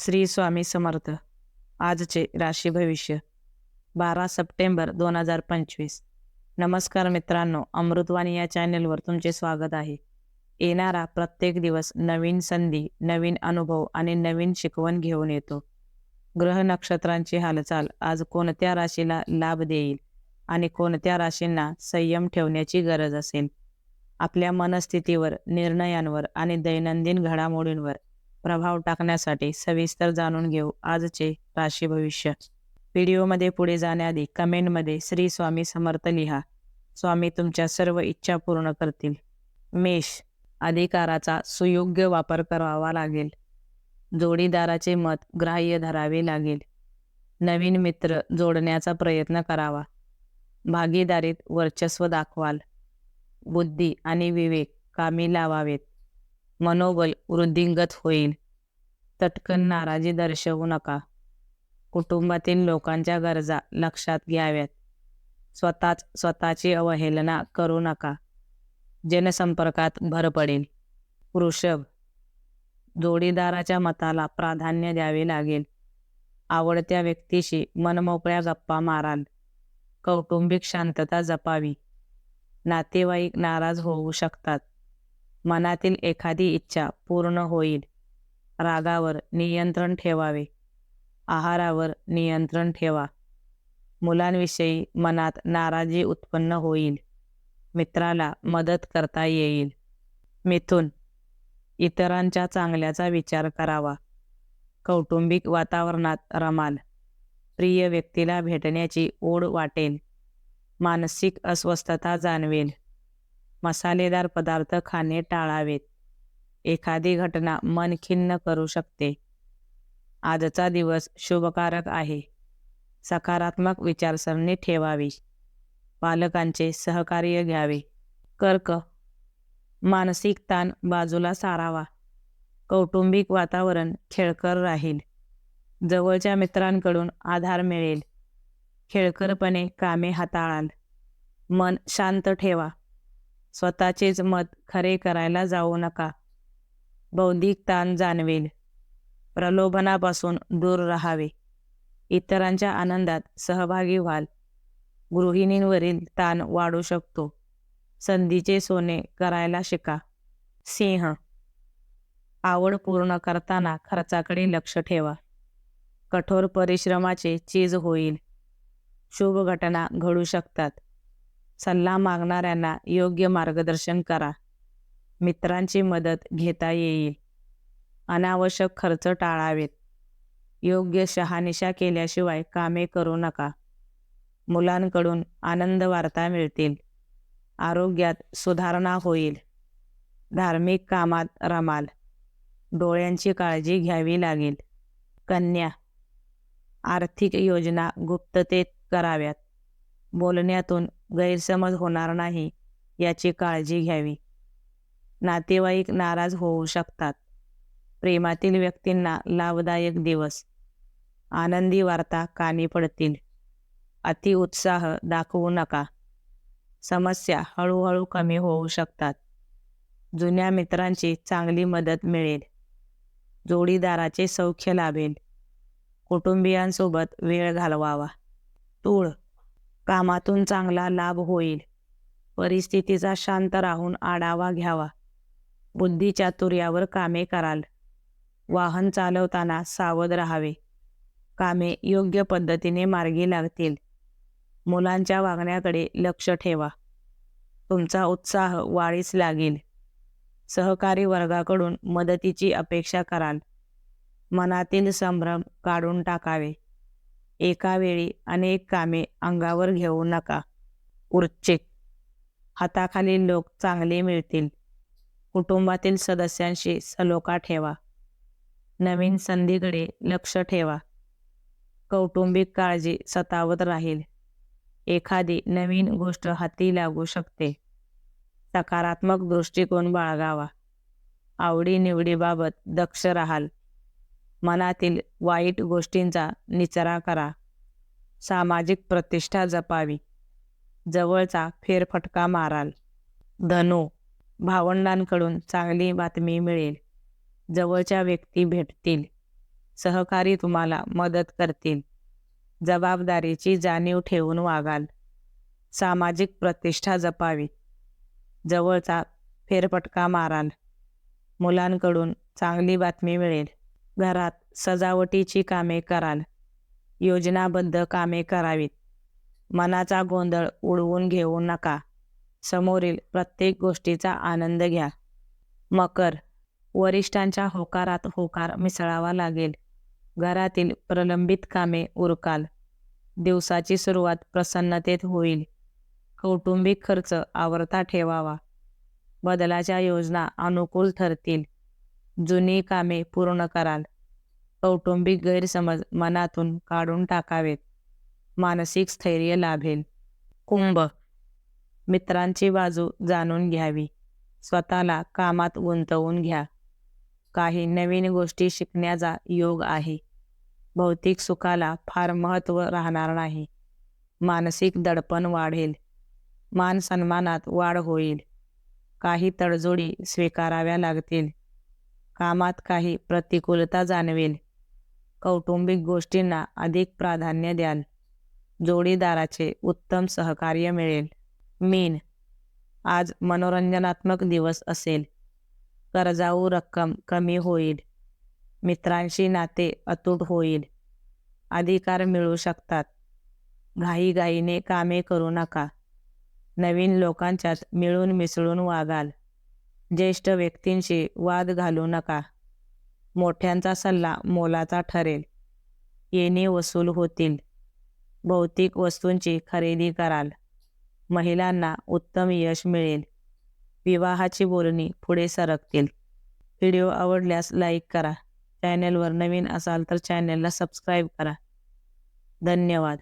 श्री स्वामी समर्थ. आजचे राशी भविष्य. बारा सप्टेंबर दोन हजार पंचवीस. नमस्कार मित्रांनो अमृतवाणी या चॅनेलवर तुमचे स्वागत आहे. येणारा प्रत्येक दिवस नवीन संधी नवीन अनुभव आणि नवीन शिकवण घेऊन येतो. ग्रह नक्षत्रांची हालचाल आज कोणत्या राशीला लाभ देईल आणि कोणत्या राशींना संयम ठेवण्याची गरज असेल? आपल्या मनस्थितीवर निर्णयांवर आणि दैनंदिन घडामोडींवर प्रभाव टाकण्यासाठी सविस्तर जाणून घेऊ आजचे राशी भविष्य. व्हिडिओमध्ये पुढे जाण्याआधी कमेंटमध्ये श्री स्वामी समर्थ लिहा. स्वामी तुमच्या सर्व इच्छा पूर्ण करतील. मेष अधिकाराचा सुयोग्य वापर करावा लागेल. जोडीदाराचे मत ग्राह्य धरावे लागेल. नवीन मित्र जोडण्याचा प्रयत्न करावा. भागीदारीत वर्चस्व दाखवाल. बुद्धी आणि विवेक कामी लावावेत. मनोबल वृद्धिंगत होईल. तटकन नाराजी दर्शवू नका. कुटुंबातील लोकांच्या गरजा लक्षात घ्याव्यात. स्वतःच स्वतःची अवहेलना करू नका. जनसंपर्कात भर पडेल. वृषभ जोडीदाराच्या मताला प्राधान्य द्यावे लागेल. आवडत्या व्यक्तीशी मनमोकळ्या गप्पा माराल. कौटुंबिक शांतता जपावी. नातेवाईक नाराज होऊ शकतात. मनातील एखादी इच्छा पूर्ण होईल. रागावर नियंत्रण ठेवावे. आहारावर नियंत्रण ठेवा. मुलांविषयी मनात नाराजी उत्पन्न होईल. मित्राला मदत करता येईल. मिथुन इतरांच्या चांगल्याचा विचार करावा. कौटुंबिक वातावरणात रमाल. प्रिय व्यक्तीला भेटण्याची ओढ वाटेल. मानसिक अस्वस्थता जाणवेल. मसालेदार पदार्थ खाणे टाळावेत. एखादी घटना मन खिन्न करू शकते. आजचा दिवस शुभकारक आहे. सकारात्मक विचारसरणी ठेवावी. पालकांचे सहकार्य घ्यावे. कर्क मानसिक ताण बाजूला सारावा. कौटुंबिक वातावरण खेळकर राहील. जवळच्या मित्रांकडून आधार मिळेल. खेळकरपणे कामे हाताळाल. मन शांत ठेवा. स्वतःचेच मत खरे करायला जाऊ नका. बौद्धिक ताण जाणवेल. प्रलोभनापासून दूर राहावे. इतरांच्या आनंदात सहभागी व्हाल. गृहिणींवरील ताण वाढू शकतो. संधीचे सोने करायला शिका. सिंह. आवड पूर्ण करताना खर्चाकडे लक्ष ठेवा. कठोर परिश्रमाचे चीज होईल. शुभ घटना घडू शकतात. सल्ला मागणाऱ्यांना योग्य मार्गदर्शन करा. मित्रांची मदत घेता येईल. अनावश्यक खर्च टाळावेत. योग्य शहानिशा केल्याशिवाय कामे करू नका. मुलांकडून आनंद वार्ता मिळतील. आरोग्यात सुधारणा होईल. धार्मिक कामात रमाल. डोळ्यांची काळजी घ्यावी लागेल. कन्या. आर्थिक योजना गुप्ततेत कराव्यात. बोलण्यातून गैरसमज होणार नाही याची काळजी घ्यावी. नातेवाईक नाराज होऊ शकतात. प्रेमातील व्यक्तींना लाभदायक दिवस. आनंदी वार्ता कानी पडतील. अतिउत्साह दाखवू नका. समस्या हळूहळू कमी होऊ शकतात. जुन्या मित्रांची चांगली मदत मिळेल. जोडीदाराचे सौख्य लाभेल. कुटुंबियांसोबत वेळ घालवावा. तूळ कामातून चांगला लाभ होईल. परिस्थितीचा शांत राहून आढावा घ्यावा. बुद्धिचातुर्यावर कामे कराल. वाहन चालवताना सावध राहावे. कामे योग्य पद्धतीने मार्गी लागतील. मुलांच्या वागण्याकडे लक्ष ठेवा. तुमचा उत्साह वाढीस लागेल. सहकारी वर्गाकडून मदतीची अपेक्षा कराल. मनातील संभ्रम काढून टाकावे. एका वेळी अनेक कामे अंगावर घेऊ नका. उर्चिक हाताखालील लोक चांगले मिळतील. कुटुंबातील सदस्यांशी सलोखा ठेवा. नवीन संधीकडे लक्ष ठेवा. कौटुंबिक काळजी सतावत राहील. एखादी नवीन गोष्ट हाती लागू शकते. सकारात्मक दृष्टिकोन बाळगावा. आवडीनिवडीबाबत दक्ष राहाल. मनातील वाईट गोष्टींचा निचरा करा. सामाजिक प्रतिष्ठा जपावी. जवळचा फेरफटका माराल. धनु भावंडांकडून चांगली बातमी मिळेल. जवळच्या व्यक्ती भेटतील. सहकारी तुम्हाला मदत करतील. जबाबदारीची जाणीव ठेवून वागाल. सामाजिक प्रतिष्ठा जपावी. जवळचा फेरफटका माराल. मुलांकडून चांगली बातमी मिळेल. घरात सजावटीची कामे कराल. योजनाबद्ध कामे करावीत. मनाचा गोंधळ उडवून घेऊ नका. समोरील प्रत्येक गोष्टीचा आनंद घ्या. मकर वरिष्ठांच्या होकारात होकार मिसळावा लागेल. घरातील प्रलंबित कामे उरकाल. दिवसाची सुरुवात प्रसन्नतेत होईल. कौटुंबिक खर्च आवरता ठेवावा. बदलाच्या योजना अनुकूल ठरतील. जुनी कामे पूर्ण कराल. कौटुंबिक गैरसमज मनातून काढून टाकावेत. मानसिक स्थैर्य लाभेल. कुंभ. मित्रांची बाजू जाणून घ्यावी. स्वतःला कामात गुंतवून घ्या. काही नवीन गोष्टी शिकण्याचा योग आहे. भौतिक सुखाला फार महत्त्व राहणार नाही. मानसिक दडपण वाढेल. मान सन्मानात वाढ होईल. काही तडजोडी स्वीकाराव्या लागतील. कामात काही प्रतिकूलता जाणवेल. कौटुंबिक गोष्टींना अधिक प्राधान्य द्याल. जोडीदाराचे उत्तम सहकार्य मिळेल. मीन. आज मनोरंजनात्मक दिवस असेल. कर्जाऊ रक्कम कमी होईल. मित्रांशी नाते अतूट होईल. अधिकार मिळू शकतात. घाईघाईने कामे करू नका. नवीन लोकांच्यात मिळून मिसळून वागाल. ज्येष्ठ व्यक्तींशी वाद घालू नका. मोठ्यांचा सल्ला मोलाचा ठरेल. येणे वसूल होतील. भौतिक वस्तूंची खरेदी कराल. महिलांना उत्तम यश मिळेल. विवाहाची बोलणी पुढे सरकतील. व्हिडिओ आवडल्यास लाईक करा. चॅनलवर नवीन असाल तर चॅनलला सबस्क्राईब करा. धन्यवाद.